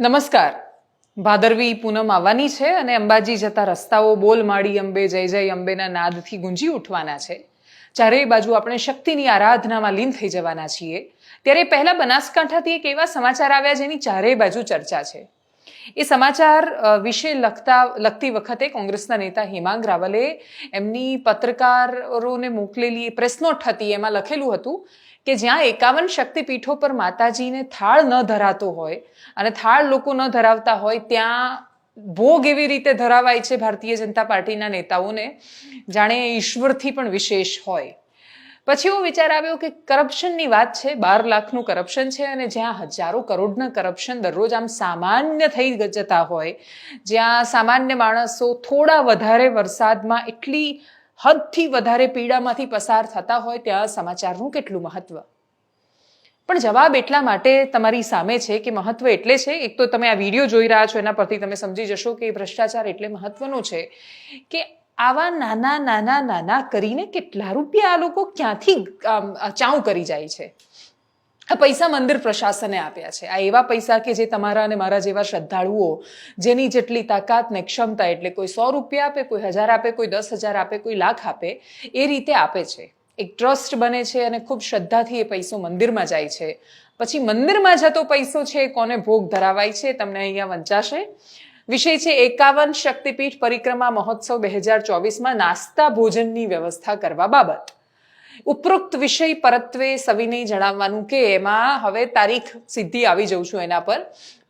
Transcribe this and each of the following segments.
નમસ્કાર. ભાદરવી પૂનમ આવવાની છે અને અંબાજી જતા રસ્તાઓ બોલ માળી અંબે, જય જય અંબેના નાદથી ગુંજી ઉઠવાના છે. ચારેય બાજુ આપણે શક્તિની આરાધનામાં લીન થઈ જવાના છીએ. ત્યારે પહેલા બનાસકાંઠાથી એક એવા સમાચાર આવ્યા જેની ચારેય બાજુ ચર્ચા છે. એ સમાચાર વિશે લખતા, લખતી વખતે કોંગ્રેસના નેતા હિમાંગ રાવલે એમની પત્રકારોને મોકલેલી પ્રેસ નોટ હતી, એમાં લખેલું હતું કે જ્યાં એકાવન શક્તિપીઠો પર માતાજીને થાળ ન ધરાતો હોય અને થાળ લોકો ન ધરાવતા હોય, ત્યાં ભોગ એવી રીતે ધરાવાય છે ભારતીય જનતા પાર્ટીના નેતાઓને, જાણે ઈશ્વરથી પણ વિશેષ હોય. પછી એવો વિચાર આવ્યો કે કરપ્શનની વાત છે, બાર લાખનું કરપ્શન છે અને જ્યાં હજારો કરોડના કરપ્શન દરરોજ આમ સામાન્ય થઈ જતા હોય, જ્યાં સામાન્ય માણસો થોડા વધારે વરસાદમાં એટલી હદથી વધારે પીડામાંથી પસાર થતા હોય ત્યાં સમાચારનું કેટલું મહત્વ? પણ જવાબ એટલા માટે તમારી સામે છે કે મહત્વ એટલે છે, એક તો તમે આ વીડિયો જોઈ રહ્યા છો, એના પરથી તમે સમજી જશો કે ભ્રષ્ટાચાર એટલે મહત્વનું છે, કે આવા નાના નાના નાના કરીને કેટલા રૂપિયા આ લોકો ક્યાંથી ચાઉ કરી જાય છે? આ પૈસા મંદિર પ્રશાસને આપ્યા છે. આ એવા પૈસા કે જે તમારા અને મારા જેવા શ્રદ્ધાળુઓ, જેની જેટલી તાકાત ને ક્ષમતા એટલે કોઈ સો રૂપિયા આપે, કોઈ હજાર આપે, કોઈ દસ હજાર આપે, કોઈ લાખ આપે, એ રીતે આપે છે. એક ટ્રસ્ટ બને છે અને ખૂબ શ્રદ્ધાથી એ પૈસો મંદિરમાં જાય છે. પછી મંદિરમાં જતો પૈસો છે કોને ભોગ ધરાવાય છે? તમને અહીંયા વંચાશે. વિષય છે એકાવન શક્તિપીઠ પરિક્રમા મહોત્સવ બે હજાર ચોવીસમાં નાસ્તા ભોજનની વ્યવસ્થા કરવા બાબત. ઉપરોક્ત વિષય પરત્વે સવિનય જણાવવાનું કે એમાં હવે તારીખ સીધી આવી જઉં છું એના પર.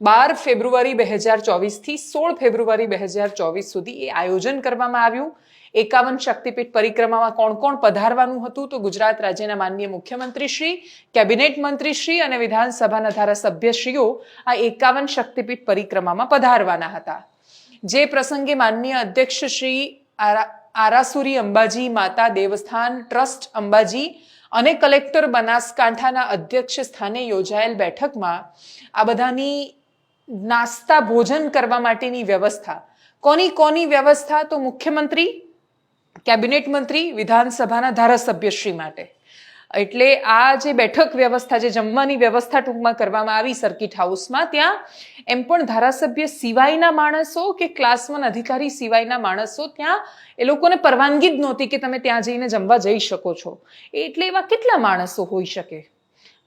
બાર ફેબ્રુઆરી બે હજાર ચોવીસથી સોળ ફેબ્રુઆરી બે હજાર ચોવીસ સુધી એ આયોજન કરવામાં આવ્યું. એકાવન શક્તિપીઠ પરિક્રમામાં કોણ કોણ પધારવાનું હતું તો ગુજરાત રાજ્યના માનનીય મુખ્યમંત્રી શ્રી કેબિનેટ મંત્રી શ્રી અને વિધાનસભાના ધારાસભ્યશ્રીઓ આ એકાવન શક્તિપીઠ પરિક્રમામાં પધારવાના હતા. જે પ્રસંગે માનનીય અધ્યક્ષ શ્રી આરા આરાસુરી અંબાજી માતા દેવસ્થાન ટ્રસ્ટ અંબાજી અને કલેક્ટર બનાસકાંઠાના અધ્યક્ષ સ્થાને યોજાયેલ બેઠકમાં આ બધાની નાસ્તા ભોજન કરવા માટેની વ્યવસ્થા. કોની કોની વ્યવસ્થા? તો મુખ્યમંત્રી, કેબિનેટ મંત્રી, વિધાનસભાના ધારાસભ્યશ્રી માટે. એટલે આ જે બેઠક વ્યવસ્થા જે જમવાની વ્યવસ્થા ટૂંકમાં કરવામાં આવી સર્કિટ હાઉસમાં, ત્યાં એમ પણ ધારાસભ્ય સિવાયના માણસો કે ક્લાસ વન અધિકારી સિવાયના માણસો ત્યાં એ લોકોને પરવાનગી જ નહોતી કે તમે ત્યાં જઈને જમવા જઈ શકો છો. એટલે એવા કેટલા માણસો હોઈ શકે?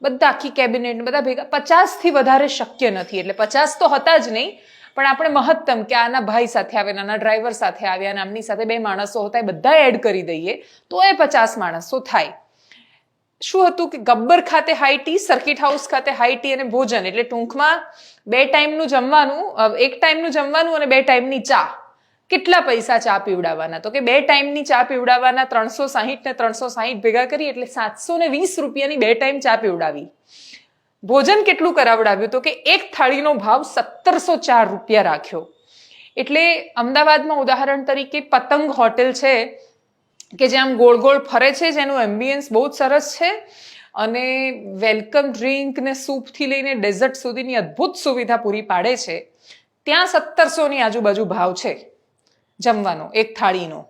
બધા આખી કેબિનેટ બધા ભેગા, પચાસથી વધારે શક્ય નથી. એટલે પચાસ તો હતા જ નહીં, પણ આપણે મહત્તમ કે આના ભાઈ સાથે આવ્યા નાના ડ્રાઈવર સાથે આવ્યા અને આમની સાથે બે માણસો હતા, એ બધા એડ કરી દઈએ, તો એ પચાસ માણસો થાય. શું હતું કે ગબ્બર ખાતે હાઈ ટી સર્કિટ હાઉસ ખાતે હાઈ ટી અને ભોજન? એટલે ટૂંકમાં બે ટાઈમનું જમવાનું એક ટાઈમનું જમવાનું અને બે ટાઈમની ચા. કેટલા પૈસા ચા પીવડાવવાના? તો કે બે ટાઈમની ચા પીવડાવવાના ત્રણસો સાહીઠ ને ત્રણસો સાહીઠ ભેગા કરી એટલે સાતસો ને વીસ રૂપિયાની બે ટાઈમ ચા પીવડાવી. ભોજન કેટલું કરાવડાવ્યું? તો કે એક થાળીનો ભાવ સત્તરસો ચાર રૂપિયા રાખ્યો. એટલે અમદાવાદમાં ઉદાહરણ તરીકે પતંગ હોટેલ છે કે જે આમ ગોળ ગોળ ફરે છે જેનું એમ્બિયન્સ બહુ જ સરસ છે. અને વેલકમ ડ્રિંક ને સૂપથી લઈને ડેઝર્ટ સુધીની અદ્ભુત સુવિધા પૂરી પાડે છે. ત્યાં સત્તરસોની આજુબાજુ ભાવ છે જમવાનો, એક થાળીનો.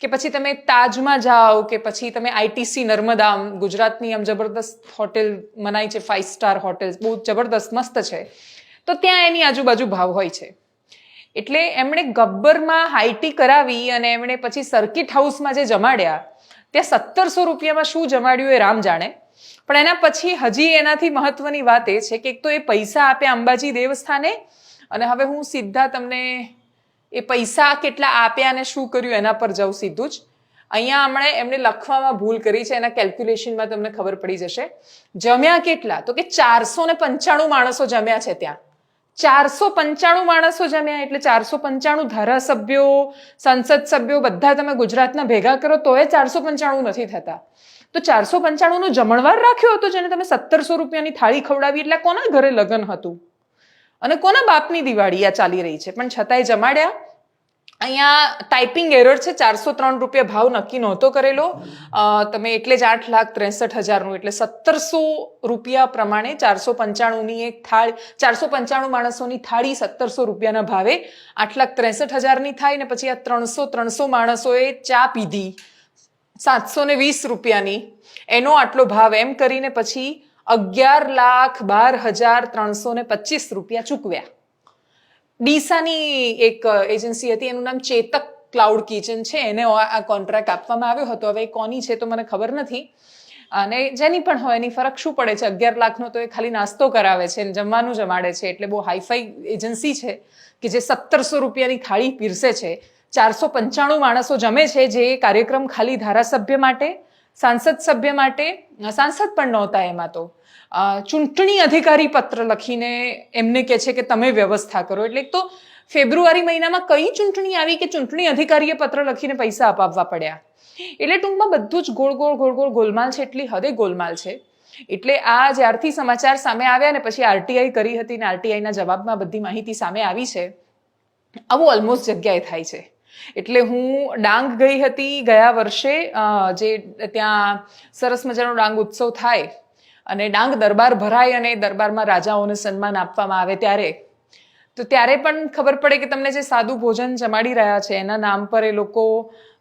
કે પછી તમે તાજમાં જાઓ, કે પછી તમે આઈટીસી નર્મદા ગુજરાતની આમ જબરદસ્ત હોટેલ મનાય છે ફાઇવ સ્ટાર હોટેલ, બહુ જબરદસ્ત, મસ્ત છે. તો ત્યાં એની આજુબાજુ ભાવ હોય છે. એટલે એમણે ગબ્બરમાં હાઈટી કરાવી અને એમણે પછી સર્કિટ હાઉસમાં જે જમાડ્યા ત્યાં સત્તરસો રૂપિયામાં શું જમાડ્યું એ રામ જાણે. પણ એના પછી હજી એનાથી મહત્વની વાત એ છે કે એક તો એ પૈસા આપ્યા અંબાજી દેવસ્થાને, અને હવે હું સીધા તમને એ પૈસા કેટલા આપ્યા અને શું કર્યું એના પર જાઉં સીધું જ. અહીંયા હમણે એમણે લખવામાં ભૂલ કરી છે, એના કેલ્ક્યુલેશનમાં તમને ખબર પડી જશે. જમ્યા કેટલા? તો કે ચારસો ને પંચાણું માણસો જમ્યા છે ત્યાં. ચારસો પંચાણું માણસો જમ્યા એટલે ચારસો પંચાણું ધારાસભ્યો, સંસદ સભ્યો બધા તમે ગુજરાતના ભેગા કરો તો એ ચારસો પંચાણું નથી થતા. તો ચારસો પંચાણુંનો જમણવાર રાખ્યો હતો જેને તમે સત્તરસો રૂપિયાની થાળી ખવડાવી એટલે કોના ઘરે લગ્ન હતું? અને કોના બાપની દિવાળી આ ચાલી રહી છે? પણ છતાંય જમાડ્યા. અહીંયા ટાઈપિંગ એરર છે, ચારસો ત્રણ રૂપિયા ભાવ નક્કી નહોતો કરેલો. તમે એટલે જ આઠ લાખ ત્રેસઠ હજારનું, એટલે સત્તરસો રૂપિયા પ્રમાણે ચારસો પંચાણુંની એક થાળી, ચારસો પંચાણું માણસોની થાળી સત્તરસો રૂપિયાના ભાવે આઠ લાખ ત્રેસઠ હજારની થાય ને પછી આ ત્રણસો ત્રણસો માણસોએ ચા પીધી. સાતસો ને વીસ રૂપિયાની. એનો આટલો ભાવ એમ કરીને પછી અગિયાર લાખ બાર હજાર ત્રણસો ને પચીસ રૂપિયા ચૂકવ્યા. ડીસાની એક એજન્સી હતી, એનું નામ ચેતક ક્લાઉડ કિચન છે. એને આ કોન્ટ્રાક્ટ આપવામાં આવ્યો હતો. હવે એ કોની છે તો મને ખબર નથી. અને જેની પણ હોય, એની ફરક શું પડે છે? અગિયાર લાખનો તો એ ખાલી નાસ્તો કરાવે છે. જમવાનું જમાડે છે. એટલે બહુ હાઈફાઈ એજન્સી છે કે જે સત્તરસો રૂપિયાની થાળી પીરસે છે. ચારસો પંચાણું માણસો જમે છે જે કાર્યક્રમ ખાલી ધારાસભ્ય માટે સાંસદ સભ્ય માટે સાંસદ પણ નહોતા એમાં તો. ચૂંટણી અધિકારી પત્ર લખીને એમને કહે છે કે તમે વ્યવસ્થા કરો. એટલે તો ફેબ્રુઆરી મહિનામાં કઈ ચૂંટણી આવી કે ચૂંટણી અધિકારીએ પત્ર લખીને પૈસા અપાવવા પડ્યા? એટલે ટૂંકમાં બધું જ ગોળ ગોળ ગોળ ગોળ ગોલમાલ છે, એટલી હદે ગોલમાલ છે. એટલે આ જ્યારથી સમાચાર સામે આવ્યા ને પછી આરટીઆઈ કરી હતી ને આરટીઆઈના જવાબમાં બધી માહિતી સામે આવી છે. આવું ઓલમોસ્ટ જગ્યાએ થાય છે. એટલે હું ડાંગ ગઈ હતી ગયા વર્ષે જે ત્યાં સરસ મજાનો ડાંગ ઉત્સવ થાય અને ડાંગ દરબાર ભરાય અને દરબારમાં રાજાઓને સન્માન આપવામાં આવે ત્યારે. તો ત્યારે પણ ખબર પડે કે તમને જે સાદું ભોજન જમાડી રહ્યા છે, એના નામ પર એ લોકો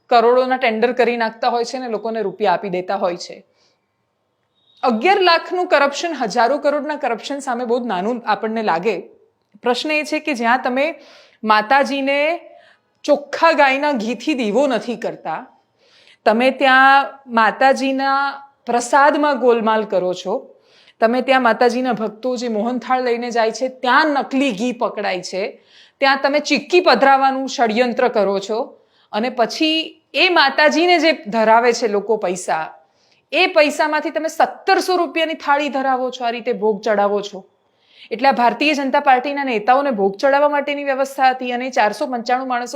કરોડોના ટેન્ડર કરી નાખતા હોય છે ને લોકોને રૂપિયા આપી દેતા હોય છે. અગિયાર લાખનું કરપ્શન, હજારો કરોડના કરપ્શન સામે બહુ નાનું આપણને લાગે. પ્રશ્ન એ છે કે જ્યાં તમે માતાજીને ચોખ્ખા ગાયના ઘીથી દીવો નથી કરતા. તમે ત્યાં માતાજીના પ્રસાદમાં ગોલમાલ કરો છો. તમે ત્યાં માતાજીના ભક્તો જે મોહનથાળ લઈને જાય છે, ત્યાં નકલી ઘી પકડાય છે. ત્યાં તમે ચીક્કી પધરાવાનું ષડયંત્ર કરો છો. અને પછી એ માતાજીને જે ધરાવે છે લોકો પૈસા, એ પૈસામાંથી તમે સત્તરસો રૂપિયાની થાળી ધરાવો છો, આ રીતે ભોગ ચડાવો છો. એટલે આ ભારતીય જનતા પાર્ટીના નેતાઓને ભોગ ચડાવવા માટેની વ્યવસ્થા હતી અને ચારસો પંચાણું માણસો